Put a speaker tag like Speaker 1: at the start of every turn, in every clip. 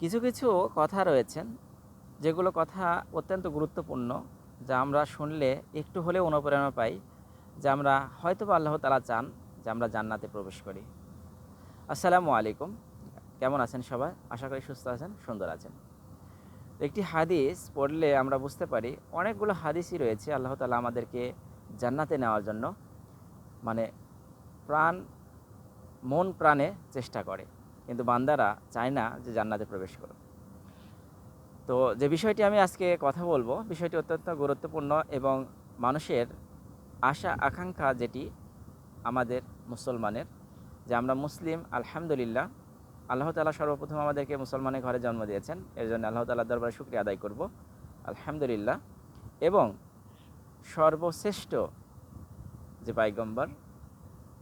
Speaker 1: কিছু কিছু কথা রয়েছেন, যেগুলো কথা অত্যন্ত গুরুত্বপূর্ণ, যা আমরা শুনলে একটু হলেও অনুপ্রেরণা পাই, যে আমরা হয়তো বা আল্লাহ তালা চান যে আমরা জান্নাতে প্রবেশ করি। আসসালামু আলাইকুম। কেমন আছেন সবাই? আশা করি সুস্থ আছেন, সুন্দর আছেন। একটি হাদিস পড়লে আমরা বুঝতে পারি, অনেকগুলো হাদিসই রয়েছে আল্লাহ তালা আমাদেরকে জান্নাতে নেওয়ার জন্য মানে প্রাণ, মন প্রাণে চেষ্টা করে। কিন্তু বান্দারা চায় না যে জান্নাতে প্রবেশ করো তো যে বিষয়টি আমি আজকে কথা বলব, বিষয়টি অত্যন্ত গুরুত্বপূর্ণ এবং মানুষের আশা, আকাঙ্ক্ষা যেটি আমাদের মুসলমানের, যে আমরা মুসলিম, আলহামদুলিল্লাহ, আল্লাহ তালা সর্বপ্রথম আমাদেরকে মুসলমানের ঘরে জন্ম দিয়েছেন। এর জন্য আল্লাহ তালার দরবারে শুক্রিয়া আদায় করব। আলহামদুলিল্লাহ। এবং সর্বশ্রেষ্ঠ যে পাইগম্বর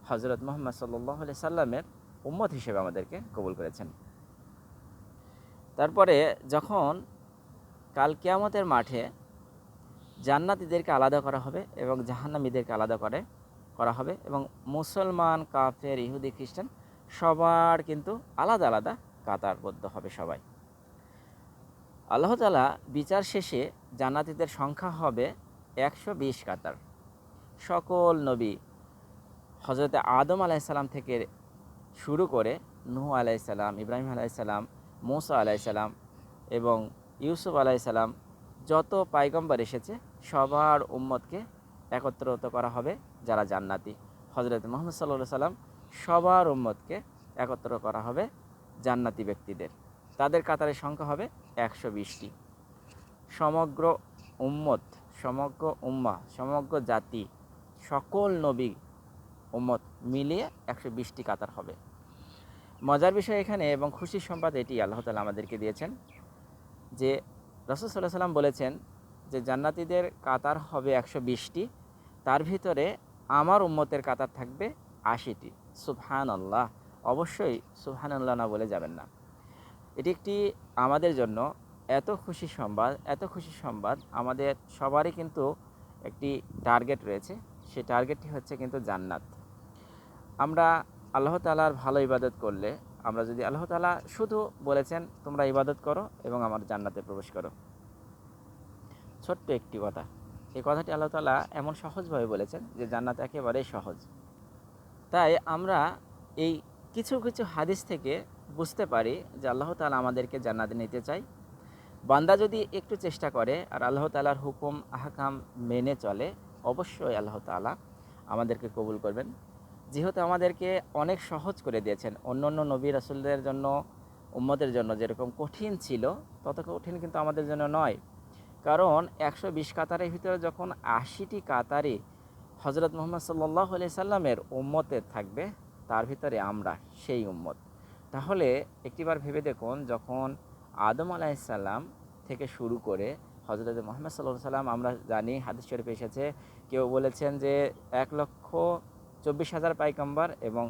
Speaker 1: হজরত মোহাম্মদ সাল্লাহ সাল্লামের উম্মত হিসেবে আমাদেরকে কবুল করেছেন। তারপরে যখন কাল কিয়ামতের মাঠে জান্নাতীদেরকে আলাদা করা হবে এবং জাহান্নামীদেরকে আলাদা করে, করা হবে এবং মুসলমান, কাফের, ইহুদি, খ্রিস্টান সবার কিন্তু আলাদা আলাদা কাতারবদ্ধ হবে সবাই। আল্লাহ তালা বিচার শেষে জান্নাতীদের সংখ্যা হবে একশো বিশ কাতার। সকল নবী হজরতে আদম আলাইসাল্লাম থেকে শুরু করে নুহ আলাইসাল্লাম ইব্রাহিম আলাইসাল্লাম মুসা আলাইসাল্লাম এবং ইউসুফ আলাইসাল্লাম যত পাইগম্বর এসেছে সবার উম্মতকে একত্রিত করা হবে যারা জান্নাতি। হজরত মোহাম্মদ সাল্লা সাল্লাম সবার উম্মতকে একত্র করা হবে জান্নাতি ব্যক্তিদের। তাদের কাতারের সংখ্যা হবে একশো বিশটি। সমগ্র উম্মত, সমগ্র উম্মা সমগ্র জাতি, সকল নবী উম্মত মিলিয়ে একশো বিশটি কাতার হবে। মজার বিষয় এখানে এবং খুশির সংবাদ এটি আল্লাহ তালা আমাদেরকে দিয়েছেন যে রসদ সাল্লাহ সাল্লাম বলেছেন যে জান্নাতিদের কাতার হবে একশো বিশটি, তার ভিতরে আমার উম্মতের কাতার থাকবে আশিটি। সুবহান আল্লাহ অবশ্যই সুবহান আল্লাহ না বলে যাবেন না। এটি একটি আমাদের জন্য এত খুশি সংবাদ, এত খুশি সংবাদ, আমাদের সবারই কিন্তু একটি টার্গেট রয়েছে। সেই টার্গেটটি হচ্ছে কিন্তু জান্নাত। আমরা আল্লাহ তালার ভালো ইবাদত করলে আমরা যদি আল্লাহ তালা শুধু বলেছেন, তোমরা ইবাদত করো এবং আমার জান্নাতে প্রবেশ করো। ছোট্ট একটি কথা। এই কথাটি আল্লাহ তালা এমন সহজভাবে বলেছেন যে জান্নাত একেবারেই সহজ। তাই আমরা এই কিছু কিছু হাদিস থেকে বুঝতে পারি যে আল্লাহ তালা আমাদেরকে জান্নাতে নিতে চাই। বান্দা যদি একটু চেষ্টা করে আর আল্লাহ তালার হুকুম, আহকাম মেনে চলে, অবশ্যই আল্লাহ তালা আমাদেরকে কবুল করবেন। যেহেতু আমাদেরকে অনেক সহজ করে দিয়েছেন অন্য অন্য নবী রাসুলদের জন্য, উম্মতের জন্য যেরকম কঠিন ছিল, তত কঠিন কিন্তু আমাদের জন্য নয়। কারণ একশো বিশ কাতারের ভিতরে যখন আশিটি কাতারে হজরত মোহাম্মদ সাল্লাহ আলি সাল্লামের উম্মতের থাকবে, তার ভিতরে আমরা সেই উম্মত। তাহলে একটিবার ভেবে দেখুন, যখন আদম আলাইসাল্লাম থেকে শুরু করে হজরত মোহাম্মদ সাল্লাহ সাল্লাম, আমরা জানি, হাদিস শরীফ এসেছে, কেউ বলেছেন যে এক লক্ষ চব্বিশ হাজার পাইকম্বর এবং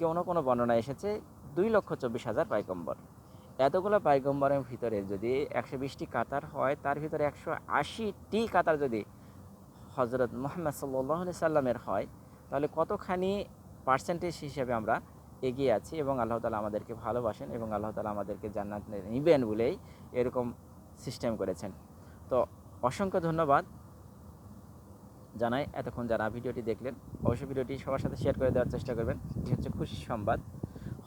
Speaker 1: কোনো কোনো বর্ণনা এসেছে দুই লক্ষ চব্বিশ হাজার পাইকম্বর। এতগুলো পাইগম্বরের ভিতরে যদি একশো বিশটি কাতার হয়, তার ভিতরে একশো আশিটি কাতার যদি হজরত মোহাম্মদ সাল্লাহ সাল্লামের হয়, তাহলে কতখানি পার্সেন্টেজ হিসেবে আমরা এগিয়ে আছি এবং আল্লাহ তালা আমাদেরকে ভালোবাসেন এবং আল্লাহ তালা আমাদেরকে জান্নাত নিবেন বলেই এরকম সিস্টেম করেছেন। তো অসংখ্য ধন্যবাদ। জানাই। এতক্ষণ যারা ভিডিওটি দেখলেন, অবশ্যই ভিডিওটি সবার সাথে শেয়ার করে দেওয়ার চেষ্টা করবেন। এটি হচ্ছে খুশি সংবাদ।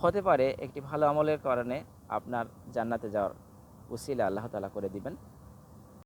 Speaker 1: হতে পারে একটি ভালো আমলের কারণে আপনার জান্নাতে যাওয়ার উসিলা আল্লাহ তালা করে দিবেন।